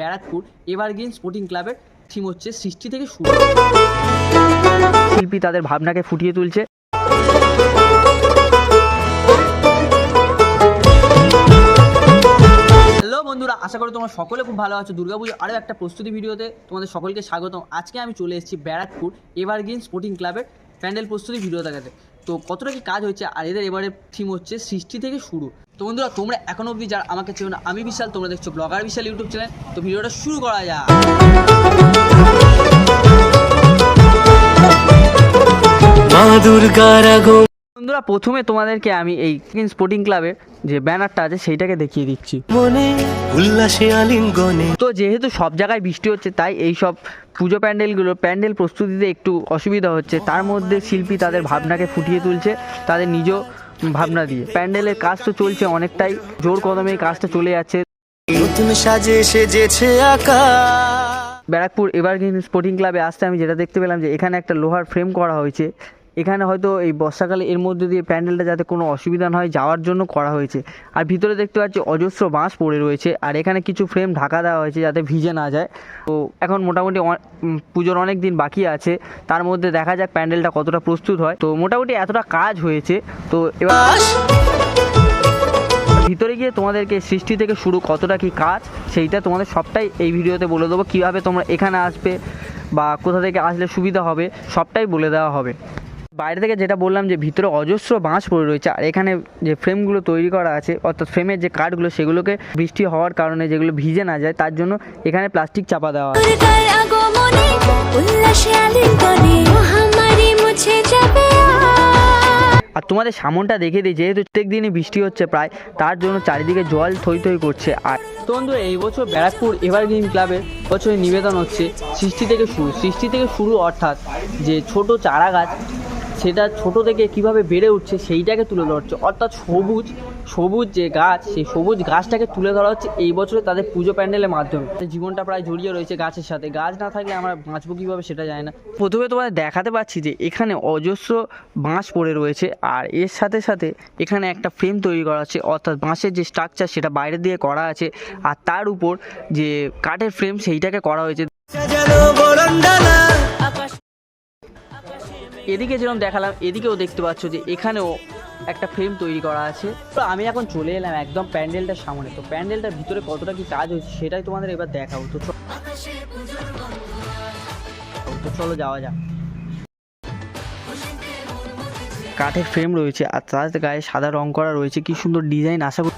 Barrackpore evergreen sporting ক্লাবের theme হচ্ছে সৃষ্টি থেকে শুরু। শিল্পী তাদের ভাবনাকে ফুটিয়ে তুলছে। হ্যালো বন্ধুরা আশা করি তোমরা সকলে খুব ভালো আছো। দুর্গাপুজোর আরও একটা প্রস্তুতি ভিডিওতে তোমাদের সকলকে স্বাগতম। আজকে আমি চলে এসেছি ব্যারাকপুর এভারগ্রিন স্পোর্টিং ক্লাবের প্যান্ডেল প্রস্তুতি ভিডিও দেখাতে। তো কতটা কি কাজ হয়েছে আর এদের এবারে থিম হচ্ছে সৃষ্টি থেকে শুরু। তো বন্ধুরা, তোমরা এখনও অব্দি যারা আমাকে চেয়েও না, আমি বিশাল, তোমরা দেখছ ব্লগার বিশাল ইউটিউব চ্যানেল তো ভিডিওটা শুরু করা যা মা দুর্গার বন্ধুরা প্রথমে তোমাদেরকে আমি এই স্পোর্টিং ক্লাবের যে ব্যানারটা আছে সেইটাকে দেখিয়ে দিচ্ছি। তো যেহেতু সব জায়গায় বৃষ্টি হচ্ছে তাই এই সব পুজো প্যান্ডেলগুলো প্যান্ডেল প্রস্তুতিতে একটু অসুবিধা হচ্ছে। তার মধ্যে শিল্পী তাদের ভাবনাকে ফুটিয়ে তুলছে তাদের নিজ ভাবনা দিয়ে। প্যান্ডেলের কাজ তো চলছে অনেকটাই জোর কদমে কাজটা চলে যাচ্ছে। নতুন সাজে সেজেছে আকাশ ব্যারাকপুর এভারগ্রিন স্পোর্টিং ক্লাবে আসতে আমি যেটা দেখতে পেলাম যে এখানে একটা লোহার ফ্রেম করা হয়েছে। এখানে হয়তো এই বর্ষাকালে এর মধ্যে দিয়ে প্যান্ডেলটা যাতে কোনো অসুবিধা না হয় যাওয়ার জন্য করা হয়েছে। আর ভিতরে দেখতে পাচ্ছি অজস্র বাঁশ পড়ে রয়েছে। আর এখানে কিছু ফ্রেম ঢাকা দেওয়া হয়েছে যাতে ভিজে না যায়। তো এখন মোটামুটি পুজোর অনেক দিন বাকি আছে। তার মধ্যে দেখা যাক প্যান্ডেলটা কতটা প্রস্তুত হয়। তো মোটামুটি এতটা কাজ হয়েছে। তো এবার ভিতরে গিয়ে তোমাদেরকে সৃষ্টি থেকে শুরু কতটা কি কাজ, সেইটা তোমাদের সবটাই এই ভিডিওতে বলে দেবো। কীভাবে তোমরা এখানে আসবে বা কোথা থেকে আসলে সুবিধা হবে, সবটাই বলে দেওয়া হবে। বাইরে থেকে যেটা বললাম যে ভিতরে অজস্র বাঁশ পড়ে রয়েছে আর এখানে যে ফ্রেমগুলো তৈরি করা আছে অর্থাৎ ফ্রেমের যে কাঠগুলো সেগুলোকে বৃষ্টি হওয়ার কারণে যেগুলো ভিজে না যায় তার জন্য এখানে প্লাস্টিক চাপা দেওয়া। আর তোমাদের সামনটা দেখে দিই যেহেতু প্রত্যেক দিনই বৃষ্টি হচ্ছে প্রায় তার জন্য চারিদিকে জল থই থই করছে আর তো বন্ধু এই বছর ব্যারাকপুর এভারগ্রিন ক্লাবের বছরে নিবেদন হচ্ছে সৃষ্টি থেকে শুরু সৃষ্টি থেকে শুরু অর্থাৎ যে ছোট চারা গাছ সেটা ছোট থেকে কীভাবে বেড়ে উঠছে সেইটাকে তুলে ধরা হচ্ছে। অর্থাৎ সবুজ সবুজ যে গাছ, সেই সবুজ গাছটাকে তুলে ধরা হচ্ছে এই বছরে তাদের পুজো প্যান্ডেলের মাধ্যমে। জীবনটা প্রায় জড়িয়ে রয়েছে গাছের সাথে। গাছ না থাকলে আমরা বাঁচবো কীভাবে সেটা যায় না। প্রথমে তোমাদের দেখাতে পাচ্ছি যে এখানে অজস্র বাঁশ পড়ে রয়েছে আর এর সাথে সাথে এখানে একটা ফ্রেম তৈরি করা আছে। অর্থাৎ বাঁশের যে স্ট্রাকচার সেটা বাইরে দিয়ে করা আছে আর তার উপর যে কাঠের ফ্রেম সেইটাকে করা হয়েছে। এদিকে যেরকম দেখালাম, এদিকেও দেখতে পাচ্ছ যে এখানেও একটা ফ্রেম তৈরি করা আছে। তো আমি এখন চলে এলাম একদম প্যান্ডেলটার সামনে। তো প্যান্ডেলটার ভিতরে কতটা কি কাজ হয়েছে সেটাই তোমাদের এবার দেখাবো। তো তো চলো যাওয়া যাক। কাঠের ফ্রেম রয়েছে আর তার গায়ে সাদা রং করা রয়েছে। কি সুন্দর ডিজাইন আশা করি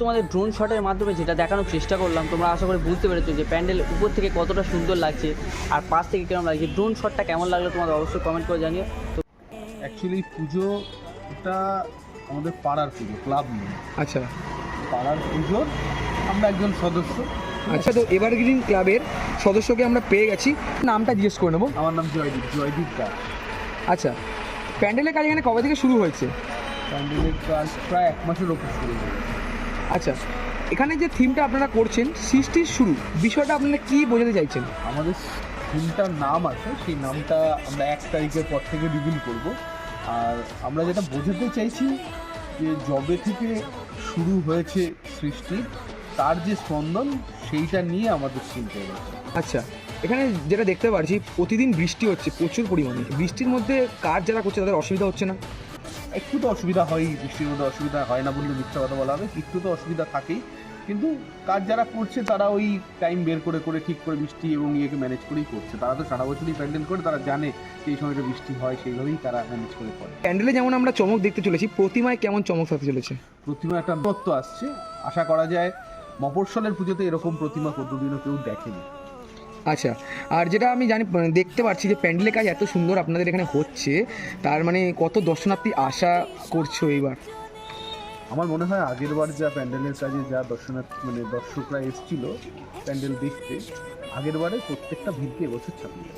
তোমাদের ড্রোন শটের মাধ্যমে যেটা দেখানোর চেষ্টা করলাম তোমরা আশা করি বুঝতে পেরেছ যে প্যান্ডেল উপর থেকে কতটা সুন্দর লাগছে আর পাশ থেকে কেমন লাগছে। ড্রোন শটটা কেমন লাগল তোমাদের অবশ্যই কমেন্ট করে জানিও। তো অ্যাকচুয়ালি পুজোটা আমাদের পাড়ার পুজো ক্লাব নিয়ে। আচ্ছা। পাড়ার পুজোর আমরা একজন সদস্য। আচ্ছা তো এভারগ্রিন ক্লাবের সদস্যকে আমরা পেয়ে গেছি। নামটা জিজ্ঞেস করে নেব। আমার নাম জয়দীপ জয়দীপ দাস। আচ্ছা প্যান্ডেলের কাজ এখানে কবে থেকে শুরু হয়েছে? প্যান্ডেলের কাজ প্রায় এক মাসের ওপর শুরু হয়েছে। আচ্ছা এখানে যে থিমটা আপনারা করছেন সৃষ্টির শুরু বিষয়টা আপনারা কি বোঝাতে চাইছেন? আমাদের থিমটার নাম আছে সেই নামটা আমরা এক তারিখের পর থেকে রিভিল করব। আর আমরা যেটা বোঝাতে চাইছি যে জবে থেকে শুরু হয়েছে সৃষ্টি তার যে স্পন্দন সেইটা নিয়ে আমাদের তৈরি হচ্ছে আচ্ছা এখানে যেটা দেখতে পাচ্ছি প্রতিদিন বৃষ্টি হচ্ছে প্রচুর পরিমাণে। বৃষ্টির মধ্যে কাজ যারা করছে তাদের অসুবিধা হচ্ছে না? একটু তো অসুবিধা হয়ই বৃষ্টির মধ্যে অসুবিধা হয় না বললে মিথ্যা কথা বলা হবে একটু তো অসুবিধা থাকেই। কিন্তু কাজ যারা করছে তারা ওই টাইম বের করে করে ঠিক করে বৃষ্টি এবং ইয়েকে ম্যানেজ করেই করছে। তারা তো সারা বছরই প্যান্ডেল করে তারা জানে যে এই সময়টা বৃষ্টি হয় সেইভাবেই তারা ম্যানেজ করে করে। প্যান্ডেলে যেমন আমরা চমক দেখতে চলেছি প্রতিমায় কেমন চমক থাকতে চলেছে? প্রতিমা একটা নত্ব আসছে। আশা করা যায় মফস্বলের পুজোতে এরকম প্রতিমা কোনোদিনও কেউ দেখেনি। আচ্ছা আর যেটা আমি জানি দেখতে পাচ্ছি যে প্যান্ডেলের কাজ এত সুন্দর আপনাদের এখানে হচ্ছে তার মানে কত দর্শনার্থী আশা করছ এইবার? আমার মনে হয় আগের বার যা প্যান্ডেলের কাজে যা দর্শনার্থী মানে দর্শকরা এসেছিল প্যান্ডেল দেখতে আগের বারে প্রত্যেকটা ভিড়কে এবছর ছাপিয়ে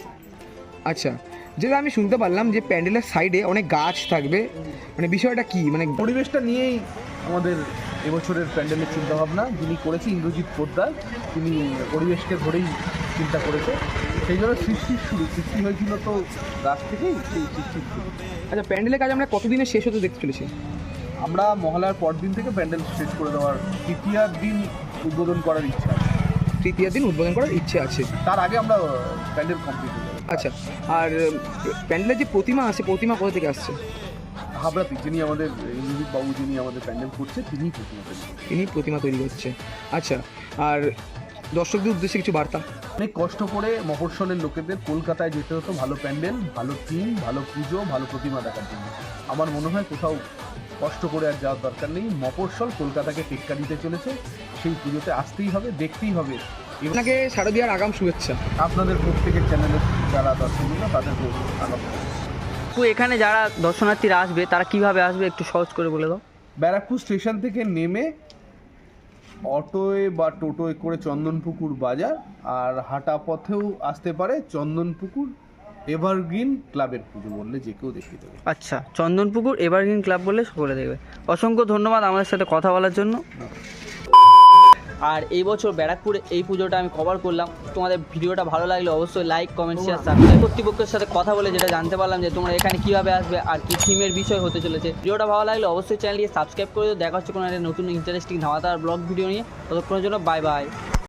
আচ্ছা যেটা আমি শুনতে পারলাম যে প্যান্ডেলের সাইডে অনেক গাছ থাকবে মানে বিষয়টা কি? মানে পরিবেশটা নিয়েই আমাদের এবছরের প্যান্ডেলের চিন্তাভাবনা যিনি করেছে ইন্দ্রজিৎ পোদ্দার তিনি পরিবেশকে ধরেই চিন্তা করেছে। সেই জন্য সৃষ্টির শুরু। সৃষ্টি হয়েছিল তো গাছ থেকেই সেই সৃষ্টির শুরু। আচ্ছা প্যান্ডেলের কাজ আমরা কতদিনে শেষ হতে দেখতে চলেছি? আমরা মহালয়ার পর দিন থেকে প্যান্ডেল শেষ করে দেওয়ার তৃতীয়ার দিন উদ্বোধন করার ইচ্ছা তৃতীয় দিন উদ্বোধন করার ইচ্ছে আছে। তার আগে আমরা প্যান্ডেল কমপ্লিট আচ্ছা আর প্যান্ডেলের যে প্রতিমা আছে প্রতিমা কোথা থেকে আসছে? হাবড়াতে যিনি আমাদের ইন্দ্রজিৎ বাবু যিনি আমাদের প্যান্ডেল করছে তিনিই প্রথম তিনি প্রতিমা তৈরি করছে। আচ্ছা আর দর্শকদের উদ্দেশ্যে কিছু বার্তা। অনেক কষ্ট করে মফস্বলের লোকেদের কলকাতায় যেতে হতো ভালো প্যান্ডেল ভালো টিম ভালো পুজো ভালো প্রতিমা দেখার জন্য। আমার মনে হয় কোথাও কষ্ট করে আর যাওয়ার দরকার নেই। মফস্বল কলকাতাকে টেক্কা দিতে চলেছে। সেই পুজোতে আসতেই হবে দেখতেই হবে। আপনাকে শারদীয়ার আগাম শুভেচ্ছা। আপনাদের প্রত্যেকের চ্যানেলের যারা দর্শকরা তাদের আগাম তো এখানে যারা দর্শনার্থীরা আসবে তারা কীভাবে আসবে একটু সহজ করে বলে দাও। ব্যারাকপুর স্টেশন থেকে নেমে অটোয় বা টোটোয় করে চন্দনপুকুর বাজার আর হাঁটা পথেও আসতে পারে চন্দনপুকুর এভারগ্রিন ক্লাবের পুজো বললে যে কেউ দেখতে দেবে আচ্ছা চন্দনপুকুর এভারগ্রিন ক্লাব বলে সকলে দেখবে। অসংখ্য ধন্যবাদ আমাদের সাথে কথা বলার জন্য। আর এই বছর ব্যারাকপুরে এই পুজোটা আমি কভার করলাম। তোমাদের ভিডিওটা ভালো লাগলে অবশ্যই লাইক কমেন্ট শেয়ার সাবস্ক্রাইব কর্তৃপক্ষের সাথে কথা বলে যেটা জানতে পারলাম যে তোমরা এখানে কীভাবে আসবে আর কি থিমের বিষয় হতে চলেছে। ভিডিওটা ভালো লাগলে অবশ্যই চ্যানেলটিকে সাবস্ক্রাইব করে দেখা হচ্ছে কোনো একটা নতুন ইন্টারেস্টিং ধামাতার ব্লগ ভিডিও নিয়ে। ততক্ষণের জন্য বাই বাই